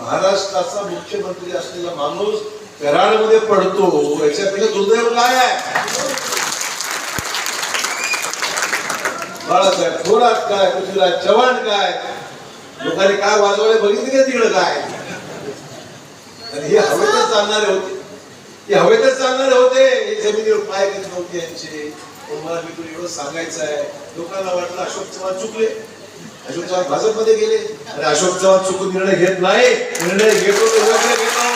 महाराष्ट्राचा मुख्यमंत्री असलेला माणूस कराडमध्ये पडतो याच्याकडे दुर्दैव काय आहे? बाळासाहेब थोरात काय पृथ्वीराज चव्हाण काय? लोकांनी काय वाजवले बघितले का तिकडं काय? आणि हे हवेतच चालणारे होते. हे हवेतच चालणारे होते. हे जमिनीवर पाय घेत नव्हते यांचे. तुम्हाला मला मी तुला एवढं सांगायचं आहे. लोकांना वाटलं अशोक चव्हाण चुकले. अशोक चव्हाण भाजपमध्ये गेले. आणि अशोक चव्हाण चुकून निर्णय घेत नाही. निर्णय घेतो तो योग्य घेतो.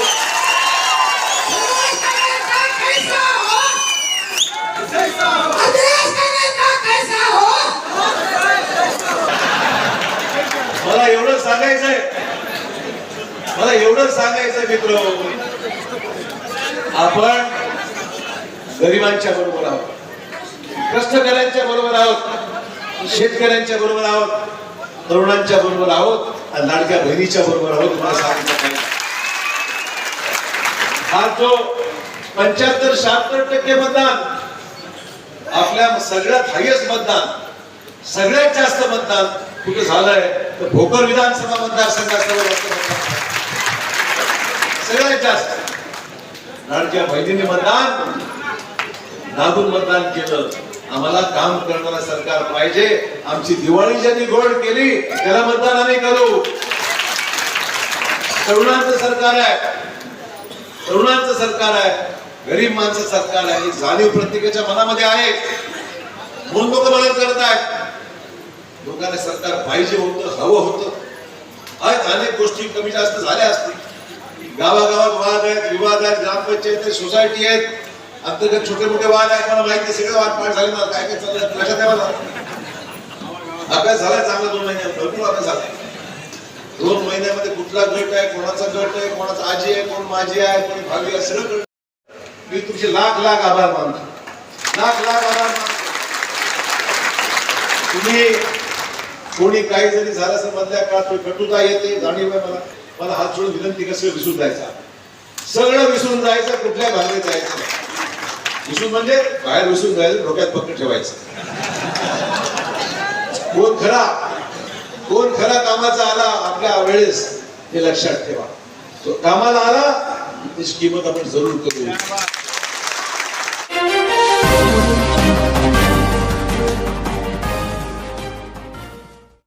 मला एवढं सांगायचंय. मला एवढं सांगायचंय मित्र. आपण गरिबांच्या बरोबर आहोत. कष्टकऱ्यांच्या बरोबर आहोत. शेतकऱ्यांच्या बरोबर आहोत. तरुणांच्या बरोबर आहोत आणि लाडक्या बहिणीच्या बरोबर आहोत तुम्हाला सांगितलं हा जो पंच्याहत्तर शहात्तर टक्के मतदान आपल्या सगळ्यात हायस्ट मतदान सगळ्यात जास्त मतदान कुठे झालंय? तर भोकर विधानसभा मतदारसंघात सगळ्यात जास्त. लाडक्या बहिणीने मतदान नागून मतदान केलं. आम्हाला काम करणारं सरकार पाहिजे. आमची दिवाळी ज्यांनी गोड केली त्याला मतदान आम्ही करू. तरुणांचं सरकार आहे. तरुणांचं सरकार आहे. गरीब माणसं सरकार आहे. जाणीव प्रत्येकाच्या मनामध्ये आहे. म्हणून लोक मदत करत आहेत. लोकांना सरकार पाहिजे होतं हवं होतं. आहेत अनेक गोष्टी कमी जास्त झाल्या असतील. गावागावात वाद आहेत विवाद आहेत ग्रामपंचायत सोसायटी आहेत. अंतर्गत छोटे मोठे वाद आहेत मला माहिती आहे, सगळे वाद पाठ झाले मला काय काय चाललं लक्षात द्यावा अभ्यास झालाय चांगला दोन महिन्यात भरपूर अभ्यास झालाय. दोन महिन्यामध्ये कुठला गट आहे कोणाचा गट आहे कोणाचा आजी आहे कोण माझी आहे कोणी भावी आहे सगळं कळलं. मी तुमचे लाख लाख आभार मानतो. लाख लाख आभार मानतो. तुम्ही कोणी काही जरी झालं असं मधल्या काळात कटुता येते जाणीव आहे मला. मला हात सोडून विनंती कसं विसरून जायचा. सगळं विसरून जायचं कुठल्या भागात जायचं नाही. म्हणजे बाहेर विसरून जायचं डोक्यात पक्क ठेवायचं. कोण खरा? कोण खरा कामाचा आला आपल्या वेळेस हे लक्षात ठेवा. तो कामाला आला त्याची किंमत आपण जरूर करू